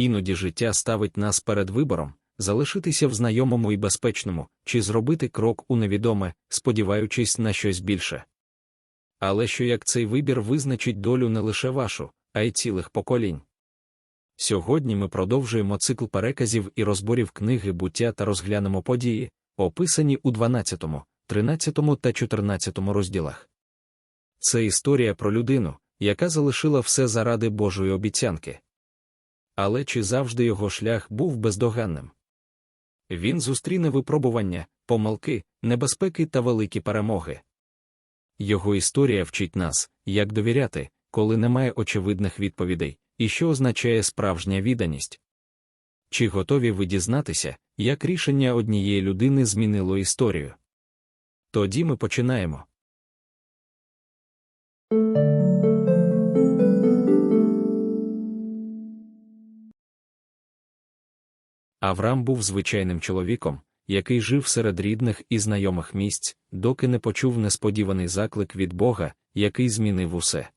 Іноді життя ставить нас перед вибором залишитися в знайомому і безпечному, чи зробити крок у невідоме, сподіваючись на щось більше. Але що як цей вибір визначить долю не лише вашу, а й цілих поколінь. Сьогодні ми продовжуємо цикл переказів і розборів книги буття та розглянемо події, описані у 12, 13 та 14 розділах. Це історія про людину, яка залишила все заради Божої обіцянки. Але чи завжди його шлях був бездоганним? Він зустріне випробування, помилки, небезпеки та великі перемоги. Його історія вчить нас, як довіряти, коли немає очевидних відповідей, і що означає справжня відданість. Чи готові ви дізнатися, як рішення однієї людини змінило історію? Тоді ми починаємо. Авраам був звичайним чоловіком, який жив серед рідних і знайомих місць, доки не почув несподіваний заклик від Бога, який змінив усе.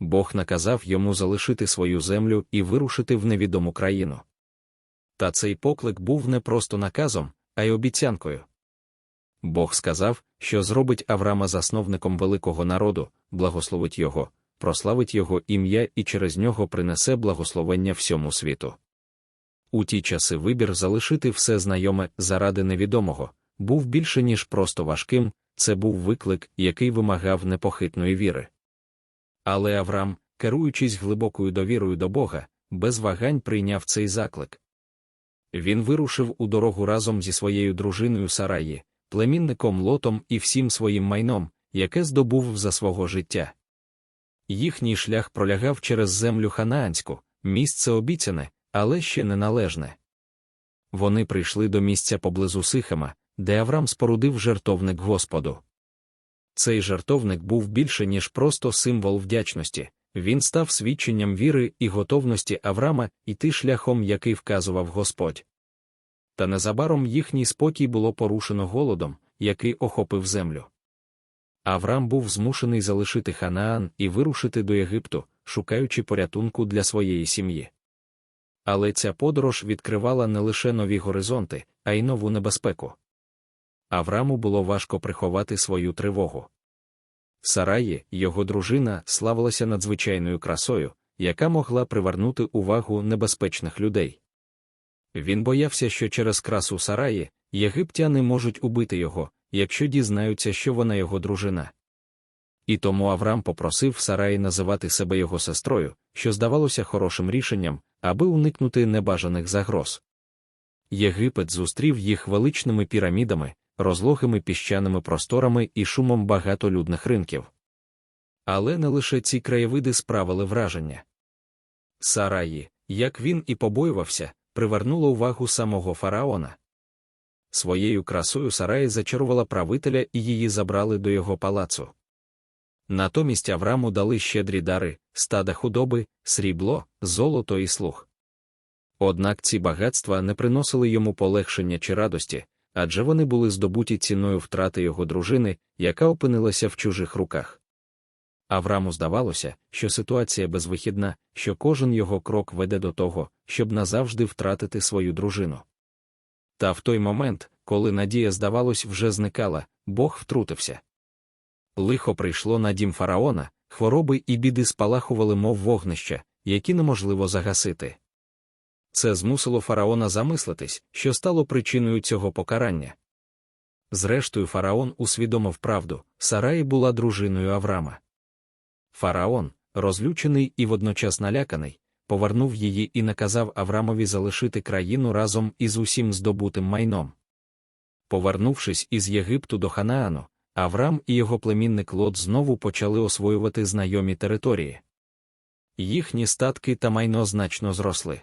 Бог наказав йому залишити свою землю і вирушити в невідому країну. Та цей поклик був не просто наказом, а й обіцянкою. Бог сказав, що зробить Авраама засновником великого народу, благословить його, прославить його ім'я і через нього принесе благословення всьому світу. У ті часи вибір залишити все знайоме заради невідомого, був більше, ніж просто важким, це був виклик, який вимагав непохитної віри. Але Авраам, керуючись глибокою довірою до Бога, без вагань прийняв цей заклик. Він вирушив у дорогу разом зі своєю дружиною Сараї, племінником Лотом і всім своїм майном, яке здобув за свого життя. Їхній шлях пролягав через землю ханаанську, місце обіцяне, але ще неналежне. Вони прийшли до місця поблизу Сихама, де Авраам спорудив жертовник Господу. Цей жертовник був більше, ніж просто символ вдячності, він став свідченням віри і готовності Авраама йти шляхом, який вказував Господь. Та незабаром їхній спокій було порушено голодом, який охопив землю. Авраам був змушений залишити Ханаан і вирушити до Єгипту, шукаючи порятунку для своєї сім'ї. Але ця подорож відкривала не лише нові горизонти, а й нову небезпеку. Авраму було важко приховати свою тривогу. Сараї, його дружина, славилася надзвичайною красою, яка могла привернути увагу небезпечних людей. Він боявся, що через красу Сараї єгиптяни можуть убити його, якщо дізнаються, що вона його дружина. І тому Авраам попросив Сараї називати себе його сестрою, що здавалося хорошим рішенням, аби уникнути небажаних загроз. Єгипет зустрів їх величними пірамідами, розлогими піщаними просторами і шумом багатолюдних ринків. Але не лише ці краєвиди справили враження. Сараї, як він і побоювався, привернула увагу самого фараона. Своєю красою Сараї зачарувала правителя і її забрали до його палацу. Натомість Авраму дали щедрі дари, стада худоби, срібло, золото і слух. Однак ці багатства не приносили йому полегшення чи радості, адже вони були здобуті ціною втрати його дружини, яка опинилася в чужих руках. Авраму здавалося, що ситуація безвихідна, що кожен його крок веде до того, щоб назавжди втратити свою дружину. Та в той момент, коли надія, здавалось, вже зникала, Бог втрутився. Лихо прийшло на дім фараона, хвороби і біди спалахували, мов вогнища, які неможливо загасити. Це змусило фараона замислитись, що стало причиною цього покарання. Зрештою, фараон усвідомив правду Сараї була дружиною Аврама. Фараон, розлючений і водночас наляканий, повернув її і наказав Аврамові залишити країну разом із усім здобутим майном. Повернувшись із Єгипту до Ханаану, Авраам і його племінник Лот знову почали освоювати знайомі території. Їхні статки та майно значно зросли.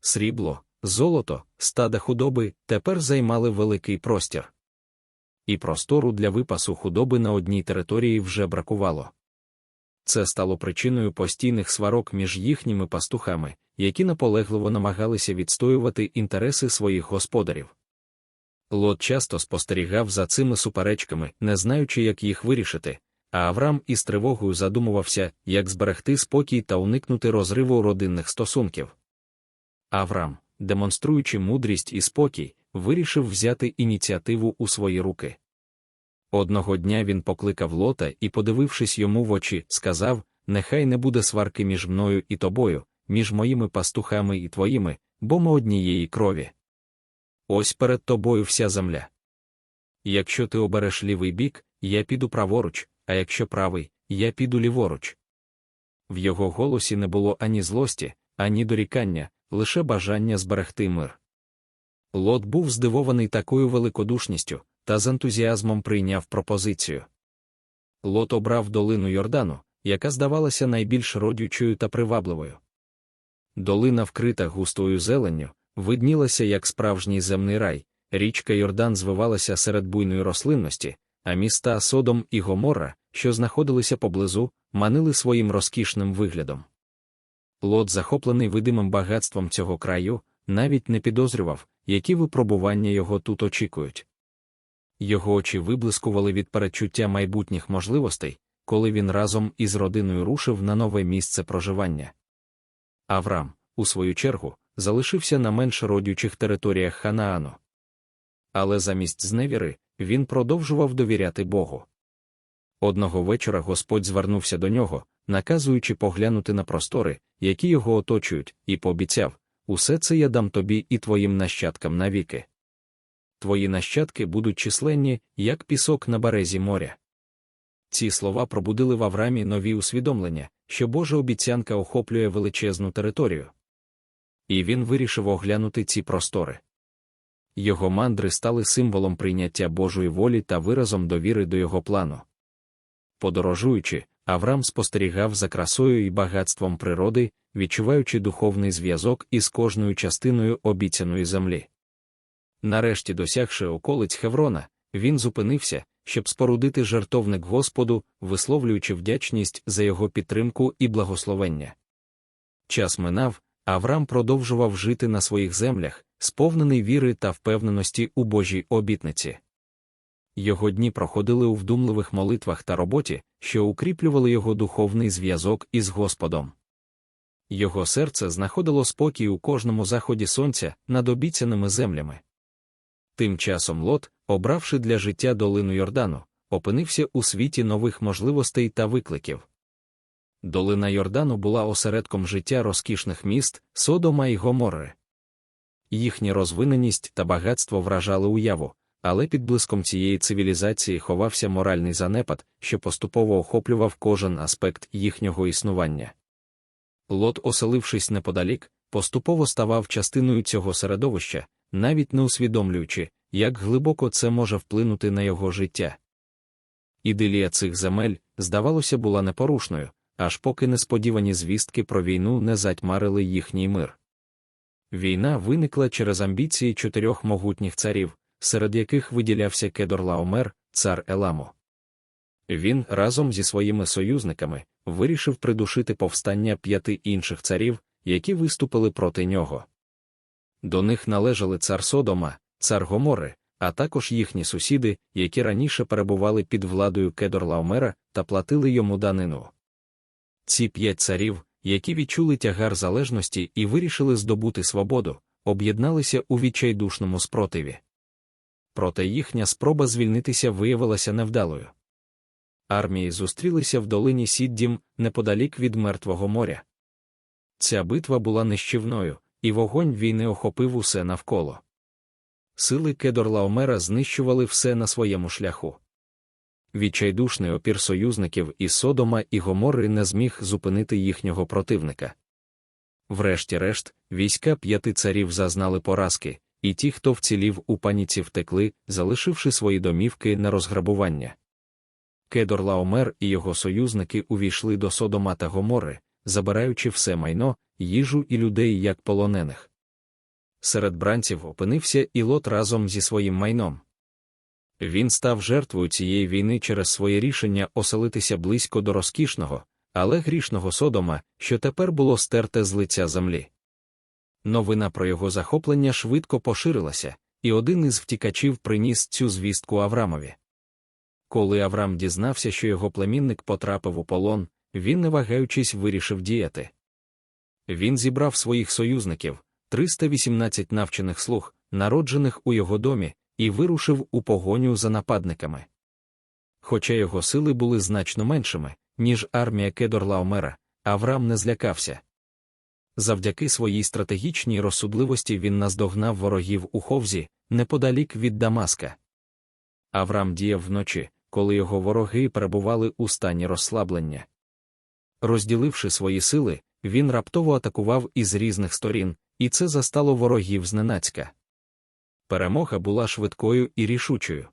Срібло, золото, стада худоби тепер займали великий простір. І простору для випасу худоби на одній території вже бракувало. Це стало причиною постійних сварок між їхніми пастухами, які наполегливо намагалися відстоювати інтереси своїх господарів. Лот часто спостерігав за цими суперечками, не знаючи, як їх вирішити, а Авраам із тривогою задумувався, як зберегти спокій та уникнути розриву родинних стосунків. Авраам, демонструючи мудрість і спокій, вирішив взяти ініціативу у свої руки. Одного дня він покликав лота і, подивившись йому в очі, сказав: Нехай не буде сварки між мною і тобою, між моїми пастухами і твоїми, бо ми однієї крові. Ось перед тобою вся земля. Якщо ти обереш лівий бік, я піду праворуч, а якщо правий, я піду ліворуч. В його голосі не було ані злості, ані дорікання, лише бажання зберегти мир. Лот був здивований такою великодушністю, та з ентузіазмом прийняв пропозицію. Лот обрав долину Йордану, яка здавалася найбільш родючою та привабливою. Долина, вкрита густою зеленню, виднілася як справжній земний рай, річка Йордан звивалася серед буйної рослинності, а міста Содом і Гоморра, що знаходилися поблизу, манили своїм розкішним виглядом. Лот, захоплений видимим багатством цього краю, навіть не підозрював, які випробування його тут очікують. Його очі виблискували від передчуття майбутніх можливостей, коли він разом із родиною рушив на нове місце проживання. Авраам, у свою чергу, залишився на менш родючих територіях Ханаану. Але замість зневіри він продовжував довіряти Богу. Одного вечора Господь звернувся до нього, наказуючи поглянути на простори, які його оточують, і пообіцяв усе це я дам тобі і твоїм нащадкам навіки. Твої нащадки будуть численні, як пісок на березі моря. Ці слова пробудили в Аврамі нові усвідомлення, що Божа обіцянка охоплює величезну територію. І він вирішив оглянути ці простори. Його мандри стали символом прийняття Божої волі та виразом довіри до його плану. Подорожуючи, Авраам спостерігав за красою і багатством природи, відчуваючи духовний зв'язок із кожною частиною обіцяної землі. Нарешті, досягши околиць Хеврона, він зупинився, щоб спорудити жертовник Господу, висловлюючи вдячність за його підтримку і благословення. Час минав, Авраам продовжував жити на своїх землях, сповнений віри та впевненості у Божій обітниці. Його дні проходили у вдумливих молитвах та роботі, що укріплювали його духовний зв'язок із Господом. Його серце знаходило спокій у кожному заході сонця над обіцяними землями. Тим часом Лот, обравши для життя долину Йордану, опинився у світі нових можливостей та викликів. Долина Йордану була осередком життя розкішних міст Содома і Гоморри. Їхня розвиненість та багатство вражали уяву, але під блиском цієї цивілізації ховався моральний занепад, що поступово охоплював кожен аспект їхнього існування. Лот, оселившись неподалік, поступово ставав частиною цього середовища, навіть не усвідомлюючи, як глибоко це може вплинути на його життя. Ідилія цих земель, здавалося, була непорушною, аж поки несподівані звістки про війну не затьмарили їхній мир. Війна виникла через амбіції чотирьох могутніх царів, серед яких виділявся Кедор Лаомер, цар Еламу. Він разом зі своїми союзниками вирішив придушити повстання п'яти інших царів, які виступили проти нього. До них належали цар Содома, цар Гомори, а також їхні сусіди, які раніше перебували під владою Кедор Лаомера та платили йому данину. Ці п'ять царів, які відчули тягар залежності і вирішили здобути свободу, об'єдналися у відчайдушному спротиві. Проте їхня спроба звільнитися виявилася невдалою. Армії зустрілися в долині Сіддім неподалік від Мертвого моря. Ця битва була нищівною, і вогонь війни охопив усе навколо. Сили Кедорлаомера знищували все на своєму шляху. Відчайдушний опір союзників із Содома і Гомори не зміг зупинити їхнього противника. Врешті-решт, війська п'яти царів зазнали поразки, і ті, хто вцілів у паніці втекли, залишивши свої домівки на розграбування. Кедор Лаомер і його союзники увійшли до Содома та Гомори, забираючи все майно, їжу і людей як полонених. Серед бранців опинився і лот разом зі своїм майном. Він став жертвою цієї війни через своє рішення оселитися близько до розкішного, але грішного Содома, що тепер було стерте з лиця землі. Новина про його захоплення швидко поширилася, і один із втікачів приніс цю звістку Аврамові. Коли Авраам дізнався, що його племінник потрапив у полон, він, не вагаючись, вирішив діяти. Він зібрав своїх союзників, 318 навчених слуг, народжених у його домі, і вирушив у погоню за нападниками. Хоча його сили були значно меншими, ніж армія Кедорлаомера, Авраам не злякався. Завдяки своїй стратегічній розсудливості він наздогнав ворогів у ховзі, неподалік від Дамаска. Авраам діяв вночі, коли його вороги перебували у стані розслаблення. Розділивши свої сили, він раптово атакував із різних сторін, і це застало ворогів зненацька. Перемога була швидкою і рішучою.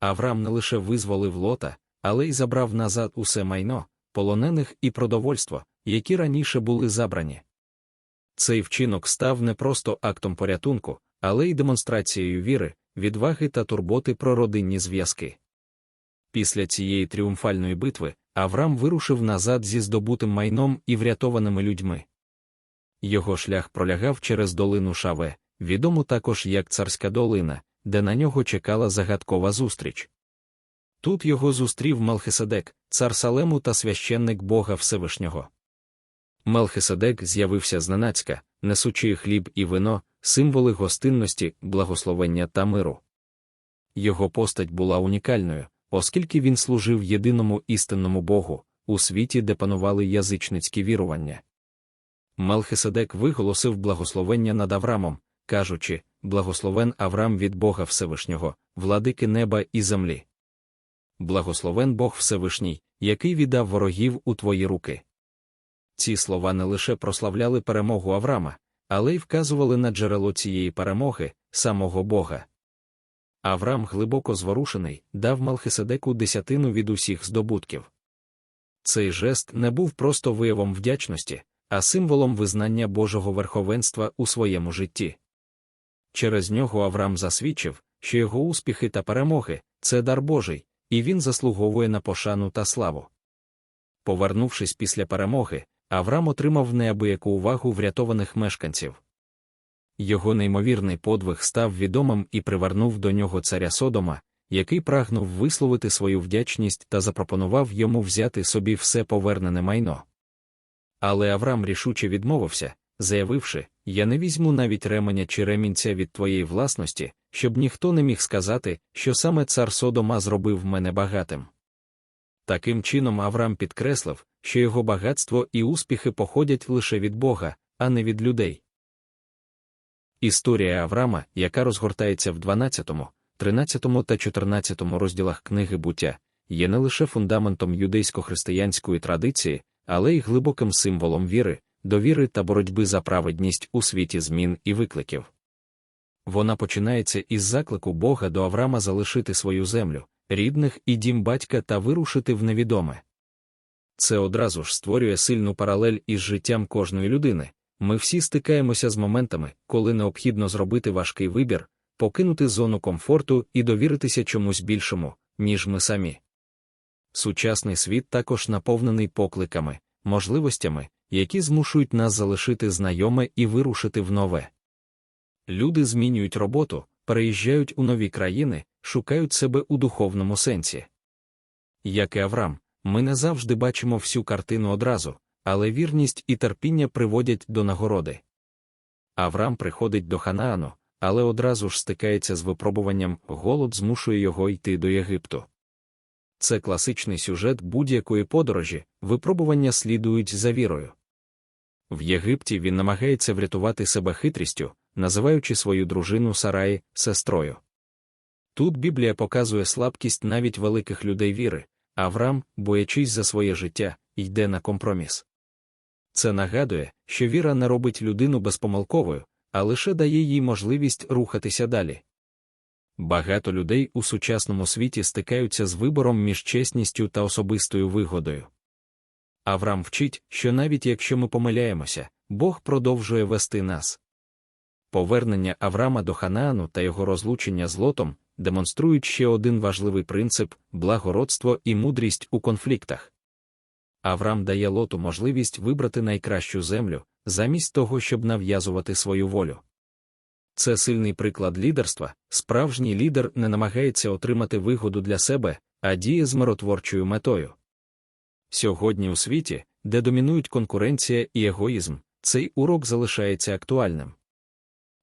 Авраам не лише визволив лота, але й забрав назад усе майно, полонених і продовольство, які раніше були забрані. Цей вчинок став не просто актом порятунку, але й демонстрацією віри, відваги та турботи про родинні зв'язки. Після цієї тріумфальної битви Авраам вирушив назад зі здобутим майном і врятованими людьми. Його шлях пролягав через долину Шаве, відому також як царська долина, де на нього чекала загадкова зустріч. Тут його зустрів Мелхиседек, цар Салему та священник Бога Всевишнього. Мелхиседек з'явився зненацька, несучи хліб і вино, символи гостинності, благословення та миру. Його постать була унікальною, оскільки він служив єдиному істинному Богу, у світі, де панували язичницькі вірування. Мелхиседек виголосив благословення над Аврамом, кажучи Благословен Авраам від Бога Всевишнього, владики неба і землі. Благословен Бог Всевишній, який віддав ворогів у твої руки. Ці слова не лише прославляли перемогу Авраама, але й вказували на джерело цієї перемоги, самого Бога. Авраам, глибоко зворушений, дав Малхиседеку десятину від усіх здобутків. Цей жест не був просто виявом вдячності, а символом визнання Божого верховенства у своєму житті. Через нього Авраам засвідчив, що його успіхи та перемоги це дар Божий, і він заслуговує на пошану та славу. Повернувшись після перемоги, Авраам отримав неабияку увагу врятованих мешканців. Його неймовірний подвиг став відомим і привернув до нього царя Содома, який прагнув висловити свою вдячність та запропонував йому взяти собі все повернене майно. Але Авраам рішуче відмовився, заявивши Я не візьму навіть ременя чи ремінця від твоєї власності, щоб ніхто не міг сказати, що саме цар Содома зробив мене багатим. Таким чином Авраам підкреслив, що його багатство і успіхи походять лише від Бога, а не від людей. Історія Авраама, яка розгортається в 12, 13 та 14 розділах книги буття, є не лише фундаментом юдейсько-християнської традиції, але й глибоким символом віри, довіри та боротьби за праведність у світі змін і викликів. Вона починається із заклику Бога до Авраама залишити свою землю, рідних і дім батька та вирушити в невідоме. Це одразу ж створює сильну паралель із життям кожної людини. Ми всі стикаємося з моментами, коли необхідно зробити важкий вибір, покинути зону комфорту і довіритися чомусь більшому, ніж ми самі. Сучасний світ також наповнений покликами, можливостями, які змушують нас залишити знайоме і вирушити в нове. Люди змінюють роботу, переїжджають у нові країни, шукають себе у духовному сенсі. Як і Авраам, ми не завжди бачимо всю картину одразу, але вірність і терпіння приводять до нагороди. Авраам приходить до Ханаану, але одразу ж стикається з випробуванням, голод змушує його йти до Єгипту. Це класичний сюжет будь-якої подорожі, випробування слідують за вірою. В Єгипті він намагається врятувати себе хитрістю, називаючи свою дружину Сараї сестрою. Тут Біблія показує слабкість навіть великих людей віри, Авраам, боячись за своє життя, йде на компроміс. Це нагадує, що віра не робить людину безпомилковою, а лише дає їй можливість рухатися далі. Багато людей у сучасному світі стикаються з вибором між чесністю та особистою вигодою. Авраам вчить, що навіть якщо ми помиляємося, Бог продовжує вести нас. Повернення Авраама до Ханаану та його розлучення з лотом демонструють ще один важливий принцип благородство і мудрість у конфліктах. Авраам дає лоту можливість вибрати найкращу землю, замість того, щоб нав'язувати свою волю. Це сильний приклад лідерства. Справжній лідер не намагається отримати вигоду для себе, а діє з миротворчою метою. Сьогодні у світі, де домінують конкуренція і егоїзм, цей урок залишається актуальним.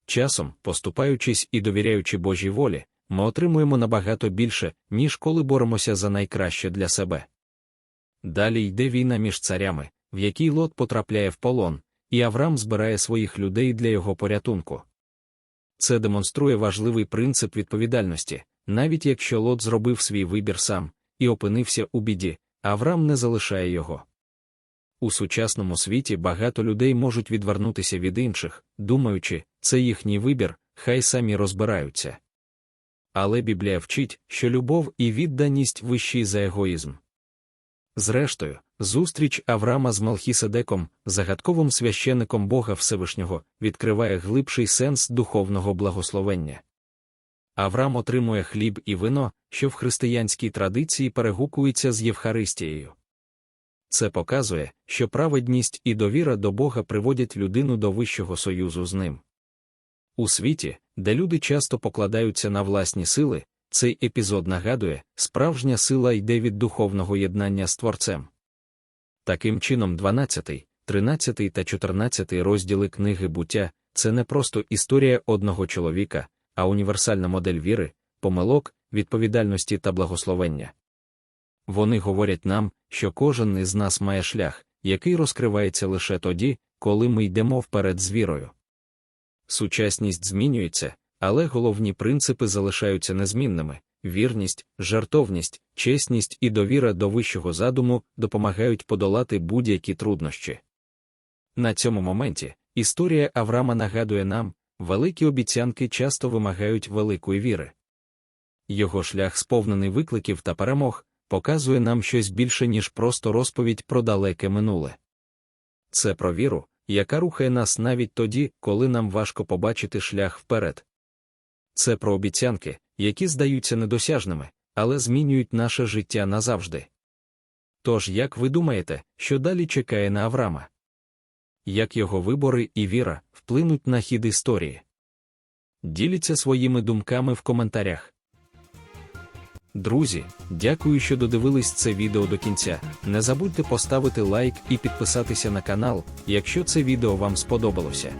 Часом, поступаючись і довіряючи Божій волі, ми отримуємо набагато більше, ніж коли боремося за найкраще для себе. Далі йде війна між царями, в якій Лот потрапляє в полон, і Авраам збирає своїх людей для його порятунку. Це демонструє важливий принцип відповідальності, навіть якщо Лот зробив свій вибір сам і опинився у біді, Авраам не залишає його. У сучасному світі багато людей можуть відвернутися від інших, думаючи, це їхній вибір, хай самі розбираються. Але Біблія вчить, що любов і відданість вищі за егоїзм. Зрештою, зустріч Авраама з Малхіседеком, загадковим священником Бога Всевишнього, відкриває глибший сенс духовного благословення. Авраам отримує хліб і вино, що в християнській традиції перегукується з Євхаристією. Це показує, що праведність і довіра до Бога приводять людину до вищого союзу з ним. У світі, де люди часто покладаються на власні сили, цей епізод нагадує, справжня сила йде від духовного єднання з Творцем. Таким чином, 12, 13 та 14 розділи книги буття це не просто історія одного чоловіка, а універсальна модель віри, помилок, відповідальності та благословення. Вони говорять нам, що кожен із нас має шлях, який розкривається лише тоді, коли ми йдемо вперед з вірою. Сучасність змінюється, але головні принципи залишаються незмінними вірність, жартовність, чесність і довіра до вищого задуму допомагають подолати будь-які труднощі. На цьому моменті історія Авраама нагадує нам, великі обіцянки часто вимагають великої віри. Його шлях, сповнений викликів та перемог, показує нам щось більше, ніж просто розповідь про далеке минуле. Це про віру, яка рухає нас навіть тоді, коли нам важко побачити шлях вперед. Це про обіцянки, які здаються недосяжними, але змінюють наше життя назавжди. Тож, як ви думаєте, що далі чекає на Авраама? Як його вибори і віра вплинуть на хід історії? Діліться своїми думками в коментарях. Друзі, дякую, що додивились це відео до кінця. Не забудьте поставити лайк і підписатися на канал, якщо це відео вам сподобалося.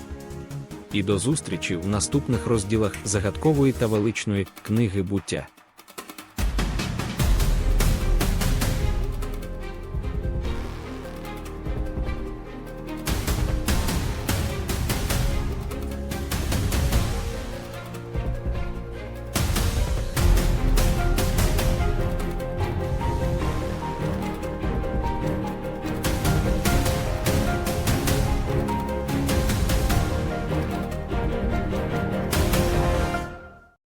І до зустрічі в наступних розділах загадкової та величної книги буття.